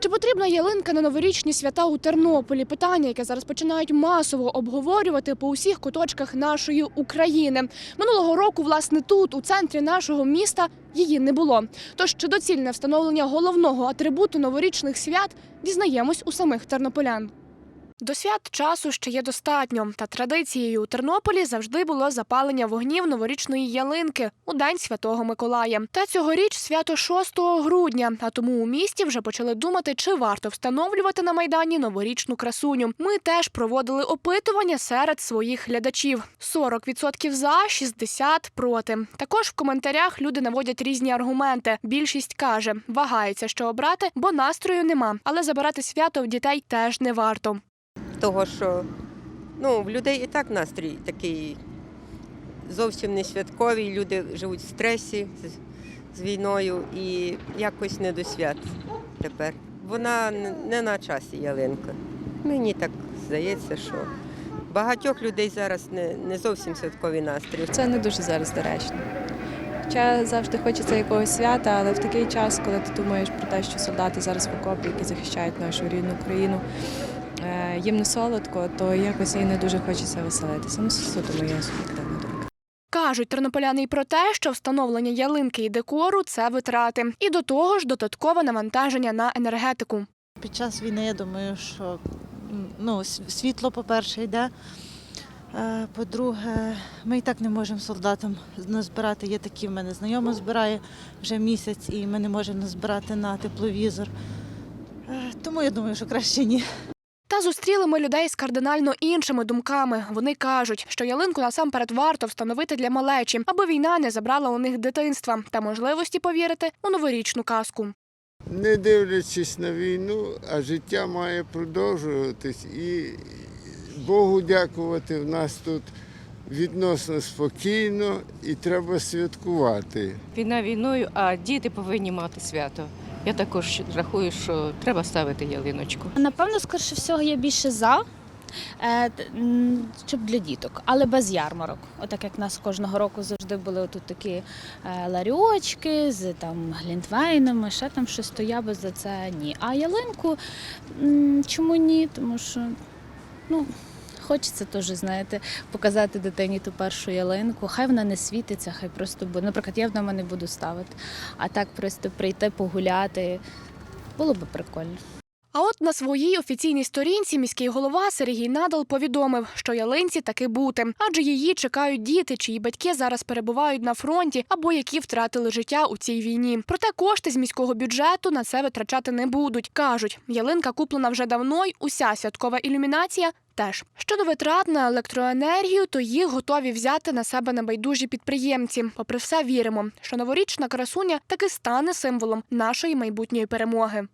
Чи потрібна ялинка на новорічні свята у Тернополі? Питання, яке зараз починають масово обговорювати по усіх куточках нашої України. Минулого року, власне, тут, у центрі нашого міста, її не було. Тож чи доцільне встановлення головного атрибуту новорічних свят дізнаємось у самих тернополян. До свят часу ще є достатньо, та традицією у Тернополі завжди було запалення вогнів новорічної ялинки у день святого Миколая. Та цьогоріч свято 6 грудня. А тому у місті вже почали думати, чи варто встановлювати на майдані новорічну красуню. Ми теж проводили опитування серед своїх глядачів: 40% за, 60% проти. Також в коментарях люди наводять різні аргументи. Більшість каже, вагається, що обрати, бо настрою нема, але забирати свято в дітей теж не варто. Того, що ну, в людей і так настрій такий зовсім не святковий. Люди живуть в стресі з, з війною і якось не до свят тепер. Вона не- на часі ялинка. Мені так здається, що багатьох людей зараз не, не зовсім святковий настрій. Це не дуже зараз доречно. Хоча завжди хочеться якогось свята, але в такий час, коли ти думаєш про те, що солдати зараз в окопі, які захищають нашу рідну країну, їм не солодко, то якось і не дуже хочеться веселитися. Ну, суто моя суб'єктивна думка. Кажуть тернополяни й про те, що встановлення ялинки і декору це витрати, і до того ж додаткове навантаження на енергетику. Під час війни я думаю, що ну, світло, по-перше, йде. Е, По-друге, ми і так не можемо солдатам назбирати. Є такі в мене знайома збирає вже місяць, і ми не можемо назбирати на тепловізор. Е, Тому я думаю, що краще ні. Та зустріли ми людей з кардинально іншими думками. Вони кажуть, що ялинку насамперед варто встановити для малечі, аби війна не забрала у них дитинства та можливості повірити у новорічну казку. не дивлячись на війну, а життя має продовжуватись. І Богу дякувати, в нас тут відносно спокійно і треба святкувати. Війна війною, а діти повинні мати свято. Я також рахую, що треба ставити ялиночку. Напевно, скоріше всього, я більше за. е, Щоб для діток, але без ярмарок. Отак як нас кожного року завжди були тут такі е, ларьочки з там глінтвейнами, ще там щось, то я би за це ні. А ялинку чому ні? Тому що ну, хочеться теж, знаєте, показати дитині ту першу ялинку. Хай вона не світиться, хай просто буде. Наприклад, я вдома не буду ставити. А так просто прийти погуляти було би прикольно. А от на своїй офіційній сторінці міський голова Сергій Надал повідомив, що ялинці таки бути, адже її чекають діти, чиї батьки зараз перебувають на фронті або які втратили життя у цій війні. Проте кошти з міського бюджету на це витрачати не будуть. кажуть, ялинка куплена вже давно, й уся святкова ілюмінація. Теж щодо витрат на електроенергію, то їх готові взяти на себе небайдужі підприємці. Попри все, віримо, що новорічна красуня таки стане символом нашої майбутньої перемоги.